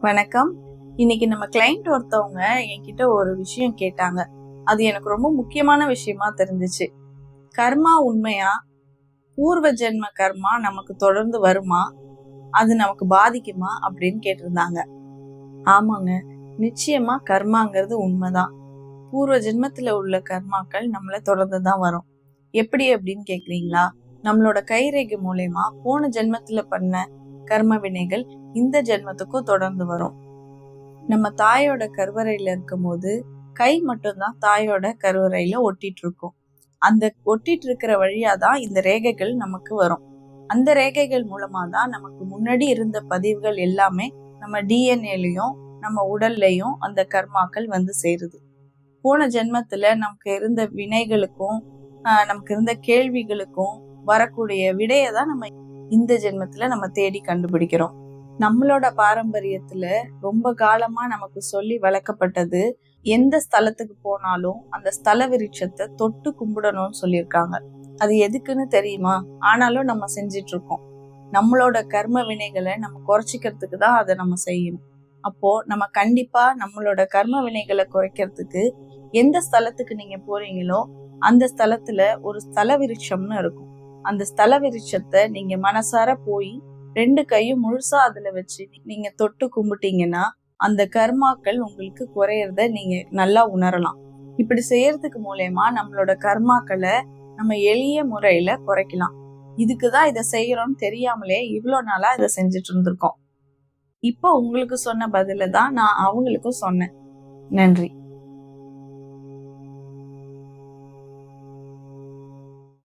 வணக்கம். இன்னைக்கு நம்ம கிளைண்ட் ஒருத்தவங்க என்கிட்ட ஒரு விஷயம் கேட்டாங்க. அது எனக்கு ரொம்ப முக்கியமான விஷயமா தெரிஞ்சுச்சு. கர்மா உண்மையா? பூர்வ ஜென்ம கர்மா நமக்கு தொடர்ந்து வருமா? அது நமக்கு பாதிக்குமா? அப்படின்னு கேட்டிருந்தாங்க. ஆமாங்க. நிச்சயமா கர்மாங்கிறது உண்மைதான். பூர்வ ஜென்மத்துல உள்ள கர்மாக்கள் நம்மளை தொடர்ந்து தான் வரும். எப்படி அப்படின்னு கேக்குறீங்களா? நம்மளோட கைரேகை மூலயமா போன ஜென்மத்துல பண்ண கர்ம வினைகள் இந்த ஜென்மத்துக்கும் தொடர்ந்து வரும். நம்ம தாயோட கருவறையில இருக்கும்போது கை மட்டும்தான் தாயோட கருவறையில ஒட்டிட்டு இருக்கும் அந்த ஒட்டிட்டு இருக்கிற வழியா தான் இந்த ரேகைகள் நமக்கு வரும். அந்த ரேகைகள் மூலமா தான் நமக்கு முன்னாடி இருந்த பதிவுகள் எல்லாமே நம்ம டிஎன்ஏலையும் நம்ம உடல்லையும் அந்த கர்மாக்கள் வந்து சேருது. போன ஜென்மத்துல நமக்கு இருந்த வினைகளுக்கும் ஆஹ் நமக்கு இருந்த கேள்விகளுக்கும் வரக்கூடிய விடையை தான் நம்ம இந்த ஜென்மத்துல நம்ம தேடி கண்டுபிடிக்கிறோம். நம்மளோட பாரம்பரியத்துல ரொம்ப காலமா நமக்கு சொல்லி வளர்க்கப்பட்டது எந்த ஸ்தலத்துக்கு போனாலும் அந்த ஸ்தல விருட்சத்தை தொட்டு கும்பிடணும்னு சொல்லியிருக்காங்க. அது எதுக்குன்னு தெரியுமா? ஆனாலும் நம்ம செஞ்சிட்டு இருக்கோம் நம்மளோட கர்ம வினைகளை நம்ம குறைச்சிக்கிறதுக்கு தான் அதை நம்ம செய்யணும். அப்போ நம்ம கண்டிப்பா நம்மளோட கர்ம வினைகளை குறைக்கிறதுக்கு எந்த ஸ்தலத்துக்கு நீங்க போறீங்களோ அந்த ஸ்தலத்துல ஒரு ஸ்தல விருட்சம்னு இருக்கும். அந்த ஸ்தல விருட்சத்தை நீங்க மனசார போய் ரெண்டு கையும் முழுசா அதுல வச்சு நீங்க தொட்டு கும்பிட்டீங்கன்னா அந்த கர்மாக்கள் உங்களுக்கு குறையறத நீங்க நல்லா உணரலாம். இப்படி செய்யறதுக்கு மூலயமா நம்மளோட கர்மாக்களை நம்ம எளிய முறையில குறைக்கலாம். இதுக்குதான் இதை செய்யறோம்னு தெரியாமலே இவ்வளோ நாளா இதை செஞ்சுட்டு இருந்திருக்கோம். இப்போ உங்களுக்கு சொன்ன பதில தான் நான் அவங்களுக்கும் சொன்னேன். நன்றி.